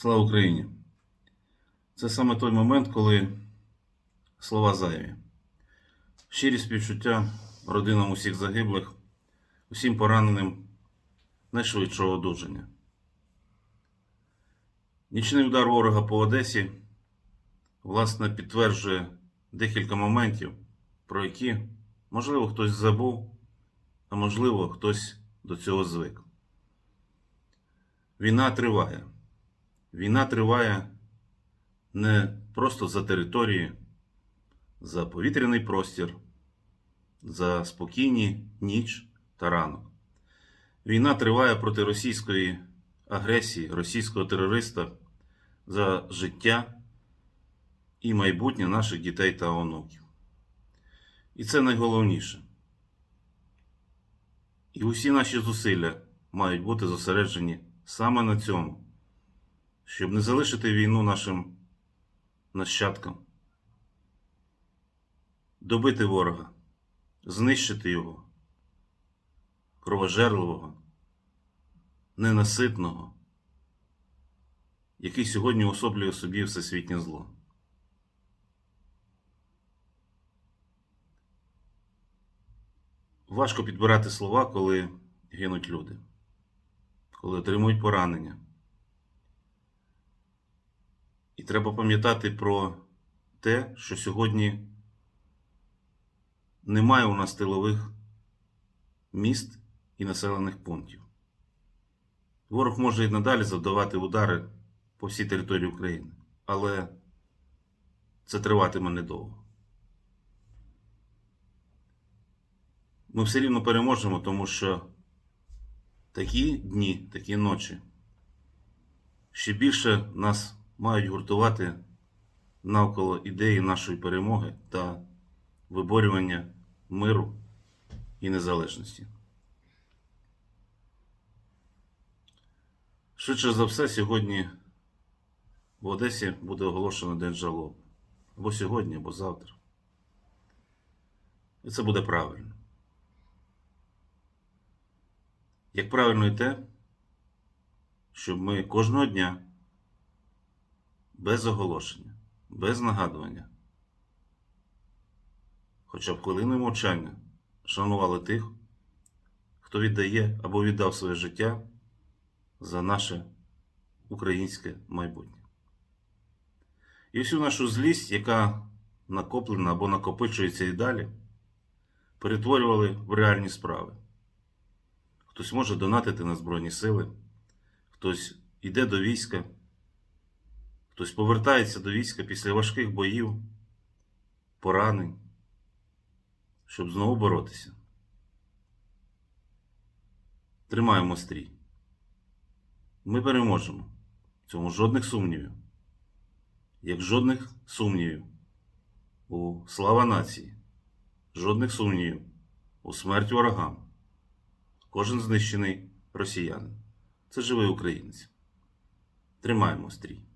Слава Україні! Це саме той момент, коли слова зайві. Щирі співчуття родинам усіх загиблих, усім пораненим найшвидшого одужання. Нічний удар ворога по Одесі, власне, підтверджує декілька моментів, про які, можливо, хтось забув, а можливо, хтось до цього звик. Війна триває. Війна триває не просто за території, за повітряний простір, за спокійні ніч та ранок. Війна триває проти російської агресії, російського терориста за життя і майбутнє наших дітей та онуків. І це найголовніше. І усі наші зусилля мають бути зосереджені саме на цьому, щоб не залишити війну нашим нащадкам, добити ворога, знищити його, кровожерливого, ненаситного, який сьогодні особлює собі всесвітнє зло. Важко підбирати слова, коли гинуть люди, коли отримують поранення. І треба пам'ятати про те, що сьогодні немає у нас тилових міст і населених пунктів. Ворог може і надалі завдавати удари по всій території України, але це триватиме недовго. Ми все рівно переможемо, тому що такі дні, такі ночі ще більше нас мають гуртувати навколо ідеї нашої перемоги та виборювання миру і незалежності. Швидше за все, сьогодні в Одесі буде оголошено День жалоби. Або сьогодні, або завтра. І це буде правильно. Як правильно і те, щоб ми кожного дня без оголошення, без нагадування, хоча б хвилиною мовчання шанували тих, хто віддає або віддав своє життя за наше українське майбутнє. І всю нашу злість, яка накоплена або накопичується і далі, перетворювали в реальні справи. Хтось може донатити на Збройні Сили, хтось йде до війська, хтось повертається до війська після важких боїв, поранень, щоб знову боротися. Тримаємо стрій. Ми переможемо. В цьому жодних сумнівів. Як жодних сумнівів у слава нації, жодних сумнівів у смерть ворогам. Кожен знищений росіянин. Це живий українець. Тримаємо стрій.